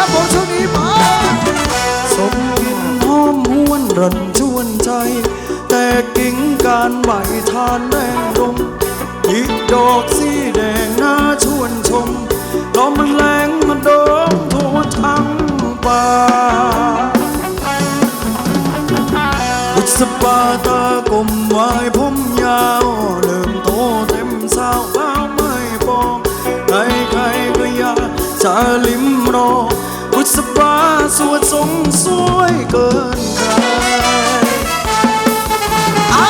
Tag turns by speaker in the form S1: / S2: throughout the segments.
S1: ครับผมช่วงนี้มา
S2: สมกินหอมหวนรันชวนใจ แต่กิ่งการใบทานแดงรมอีกดอกสีแดงน่าชวนชมลมมันแรงมันโดมทั่วทั้งป่าบุษบาตากลมไว้ผมยาว สวดทรงสวยเกินใคร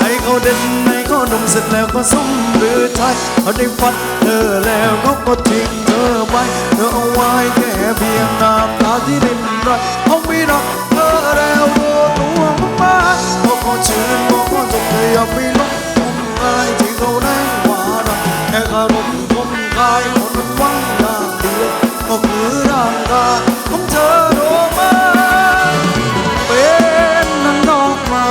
S2: ให้เขาเด่นให้เขาดมเสร็จแล้วก็สมหรือไทยเขาได้ฟัดเธอแล้วเขาก็ทิ้งเธอไปเธอเอาไว้แค่เพียงน้ำตาที่รินไรเขาไม่รักเธอแล้วโอ้ตัวมากเขาก็ชื่นบอกว่าจงเธออย่าไปหลงงมงายที่เขาแรงกว่ารักแค่คารม รางกายของเธอโรมาเป็นนังดอกไม้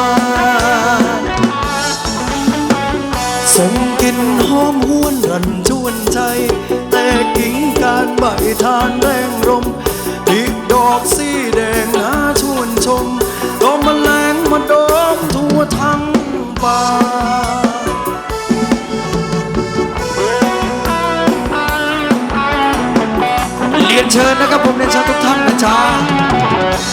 S2: ส่งกลิ่นหอมหวนรันชวนใจ แต่กิ่งการใบทานแรงลมอีกดอกสี
S1: เชิญนะครับผมเรียนเชิญทุกท่านนะจ๊ะ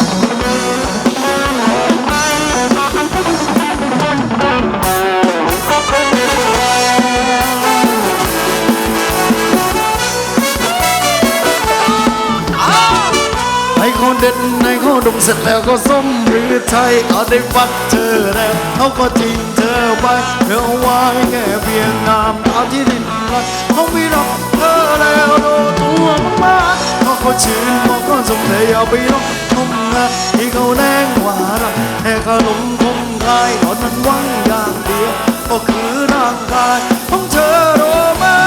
S2: ให้เขาเด็ดให้เขาดมเสร็จแล้วก็ส้มหรือไทยเขาได้ฟัดเธอแล้วเขาก็ทิ้งเธอไปเธอเอาไว้แค่เพียงน้ำตาที่รินไหลเขาไม่รักเธอแล้วโดนตัวมาก เขาก็ชื่นบอกก็สมเธออย่าไปร้องคมงาที่เขาแรงกว่ารักแค่ขนมคมคายตอนนั้นหวังอย่างเดียวก็คือร่างกายของเธอโรมา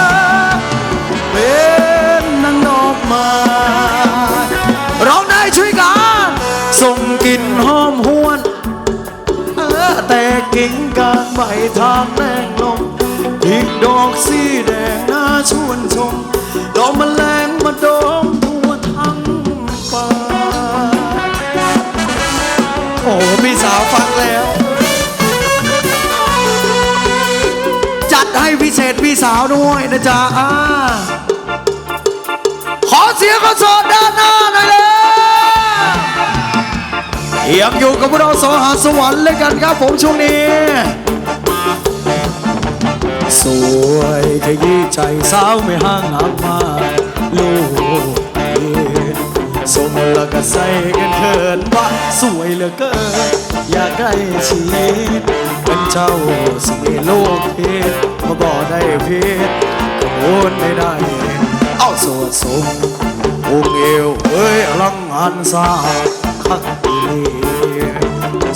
S2: เป็นนางดอกไม้
S1: ร้องได้ช่วยกัน
S2: ส่งกลิ่นหอมหวนเออแต่กิ่งกลางใบทางแดงลมอีกดอกสีแดงน่าชวนชมดอกมแมลงมา
S1: โดม เศษพี่สาวด้วยนะจ๊ะอ่าขอเสียงคนโสดด้านหน้าหน่อยเลยยังอยู่กับพวกเราสหาสวรรค์เลยกันครับผมช่วงนี้
S2: สวยขยี้ใจสาวไม่ห่างหักมา สมแล้วก็ใส่กันเขินว่าสวยเหลือเกิน อยากใกล้ชิดเป็นเจ้าสิโลกเพศมาบ่ได้เพศก็โอนไม่ได้ เอาสวดสมองเอวเอ้ยรังหันสาคักอี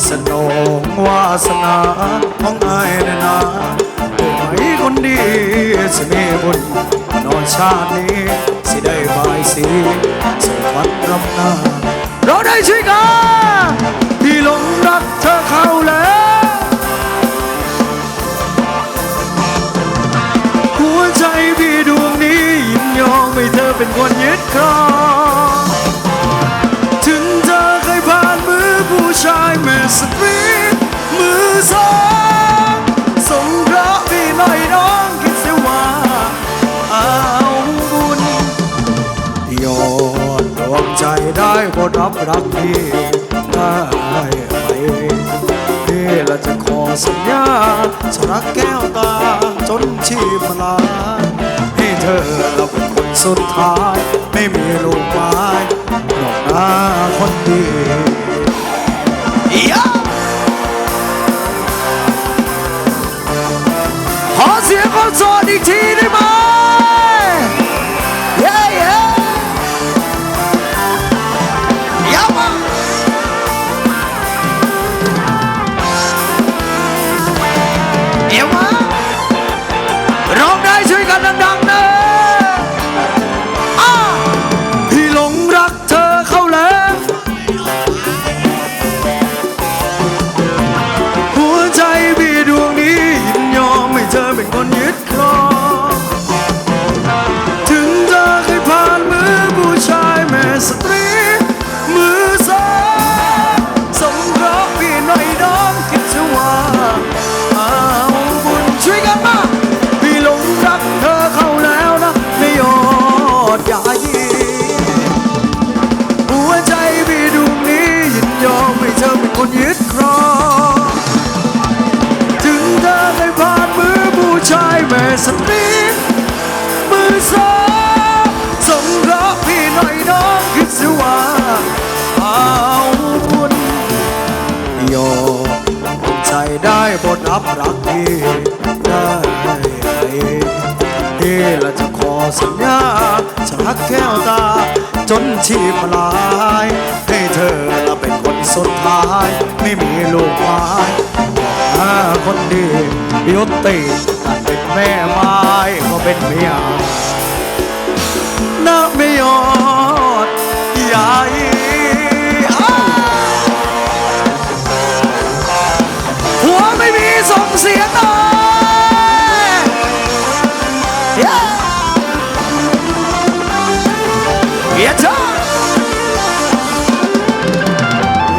S2: สนองวาสนาของอายนะนะโอ้คนดีสิมีบุญนอนชาตินี้ ได้บายสีสวัสดิ์รำนา
S1: เราได้ช่วยกัน
S2: พี่หลงรักเธอเข้าแล้วหัวใจพี่ดวงนี้ยินยอมให้เธอเป็นคนยึดครองถึงเธอเคยผ่านมือผู้ชายแม่สตรีมือสอง ได้ก็รับรักพี่ได้ไหมพี่ละจะขอสัญญาจะรักแก้วตาจนชีพลาให้เธอเราเป็นคนสุดท้าย ไม่มีลูกไม้ดอกหน้าคนดี
S1: ขอเสียงคนโสดอีกทีได้ไหม เอา
S3: บุญยอมใจได้บทรับรักที่ได้ที่และจะขอสัญญาจะรักแก้วตา จนชีพลาย ให้เธอละเป็นคนสุดท้าย ไม่มีลูกไม้หาคนดียุติการเป็นแม่ไม้ก็เป็นเมียน้าไม่ยอดใหญ่อ้าวหัวไม่มีส่งเสียงเลยเย้เย้จ้า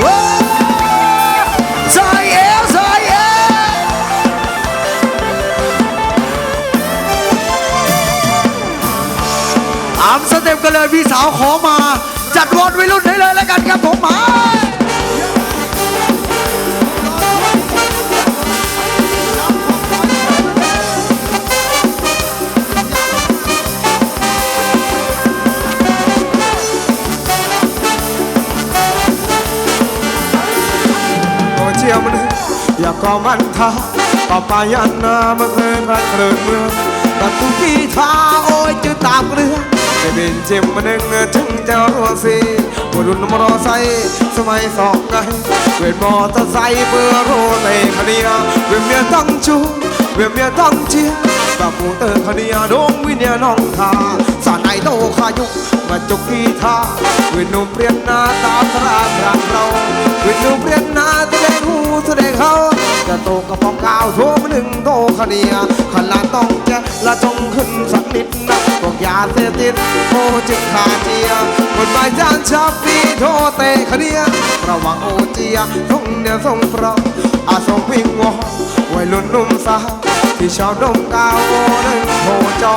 S3: วใจเอ๋ใจเอ๋อามสเต็ปกันเลยพี่สาวขอมา จัดวอนวัยรุ่นให้เลยแล้วกันครับผมมาโอเชียมันอยากก็มันท่าปะปายันนามันเคยพระเคลื่อนเมืองตัดตุกีทาโอ้ยจืดตามเกลือไม่เป็นเจ็บมาหนึ่งถึงจะรัวซีวรุ่นมอเตอร์ไซค์สมัยสองไงเวทมอเตอร์ไซค์เพื่อโรเตคเนียเวียนเมียตั้งชูเวียนเมียตั้งเชียกับปูเตอร์คเนียดงวิญญาน้องทาสานไอโตขายุกมาจุกีทาเวียนหนุ่มเปลี่ยนหน้าตาตราตรังเราเวียนหนุ่มเปลี่ยนหน้าแสดงหูแสดงเขาจะโตกับปองกาวโทมาหนึ่งโตคเนียขนานต้องแจะละจงขึ้นสักนิดนะ พวกยาเสพติดโทจึงขาเจียกฎหมายจานชาฟีโทเตคเนียระวังโอเจียทุ่งเดียวส่งเพราะอาส่งวิ่งวอวัยรุ่นนุ่มสาวที่ชอบดมกาวโอนึงโทจอ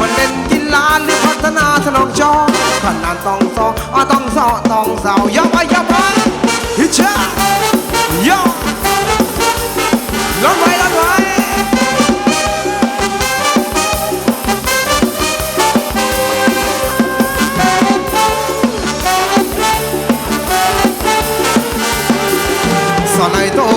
S3: มันเล่นกีฬาหรือพัฒนาสนองจอขนาดต้องซออาต้องซอต้องสาอย่าไปย่าไปฮิชาย่อร้อนไว้ร้อนไว้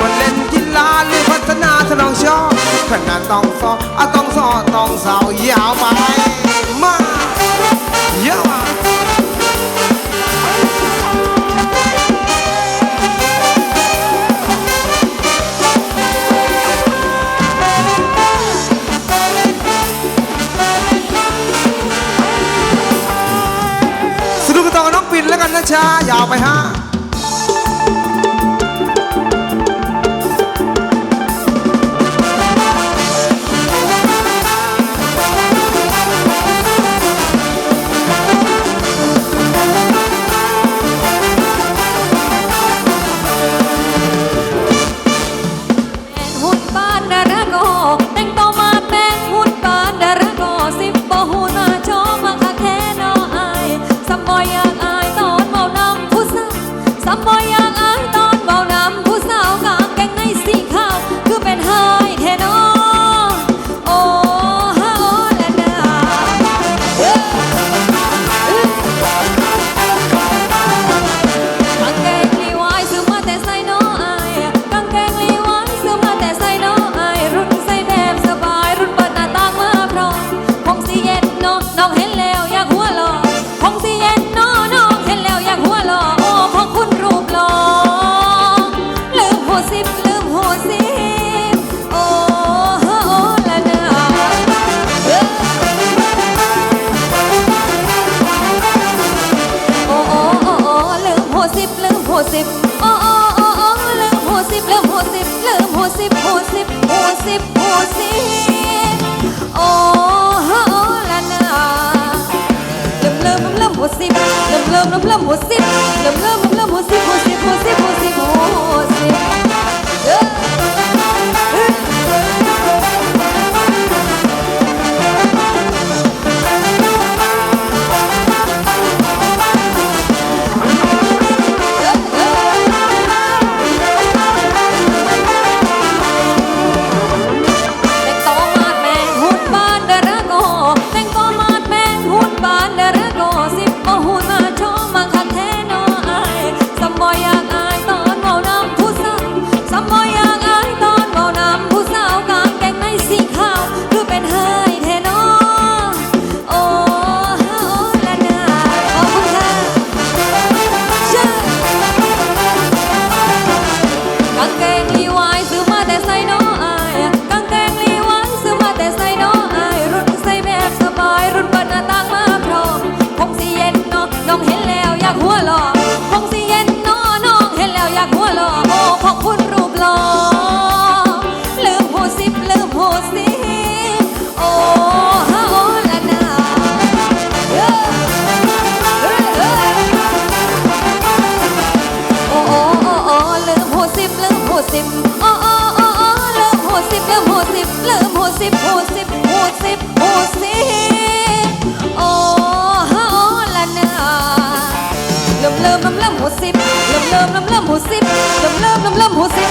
S3: มาเละจงขึ้นสักนิดนะพวกยาเสพติดโทษจึงขาเชียกฎหมายจ้างจับปีโทษเตะขเนียระวังโอเจียส่นื้อส่งปรองอาส่งวิ่งโง่วัยรุ่นหนุ่มสาวที่ชอบดมกาวโอนึงโหจอมันเล่นกีฬาหรือพัฒนาสนองชอบขนาดต้องซออะต้องซอต้องสายาวไปมาเยอะมาสนุกกันต่อกับน้องปิ่นแล้วกันนะชายาวไปฮะ
S4: ลืม โอ้พอคุณรูปหล่อลืมหูสิบลืมหูสิโอ้ฮะโอ้ละนาเฮ้ยเฮ้ยเฮ้ยโอ้โอ้โอ้โอ้ลืมหูสิบลืมหูสิบโอ้โอ้โอ้โอ้ลืมหูสิบลืมหูสิบลืมหูสิบหูสิบหูสิบหูสิบ ลำมเริ่มลำมเริ่มหัวสิบลำมเริ่มลำมเริ่มหัวสิบลำมเริ่มลำมเริ่มหัวสิบ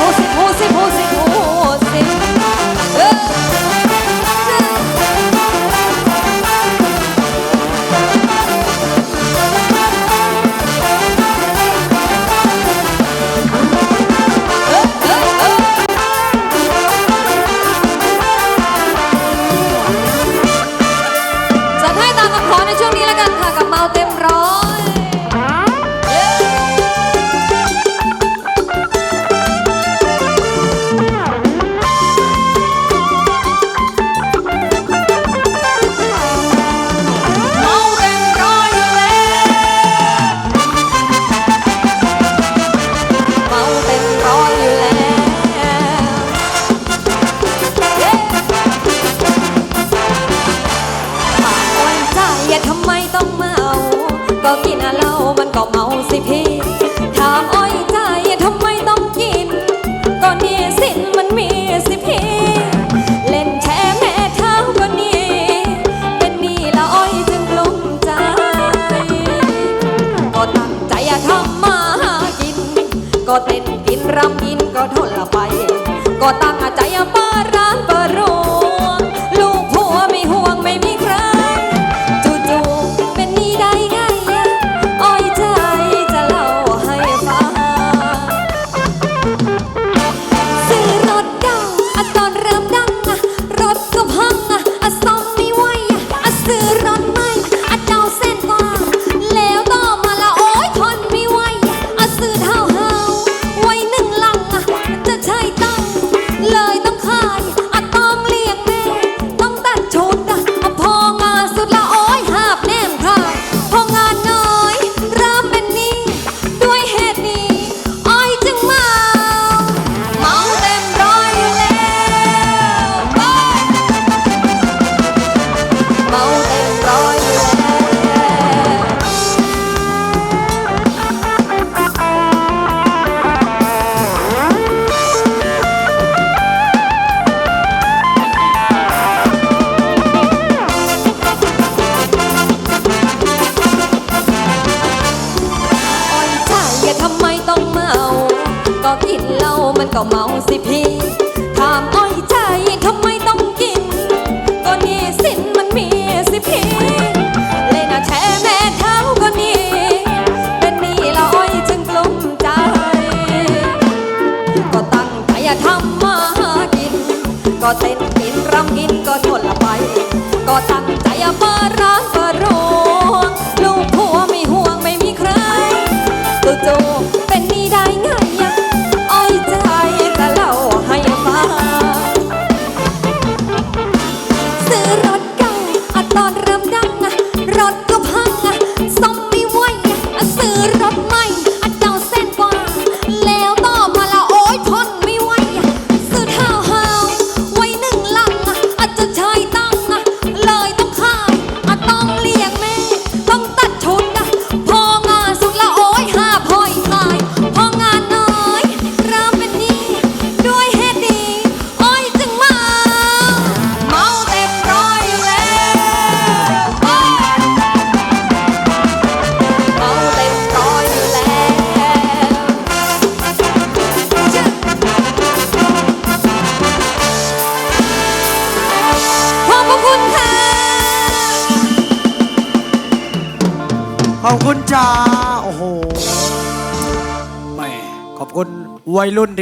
S4: มันก็เมาสิพี่ถามอ้อยใจทำไมต้องกิน ก็นี่สินมันมีสิพี่เลยนะแช่แม่เท้าก็นี่เป็นนี่ละอ้อยจึงกลุ้มใจ ก็ตั้งใจทำมาหากิน ก็เต้น วัยรุ่นที่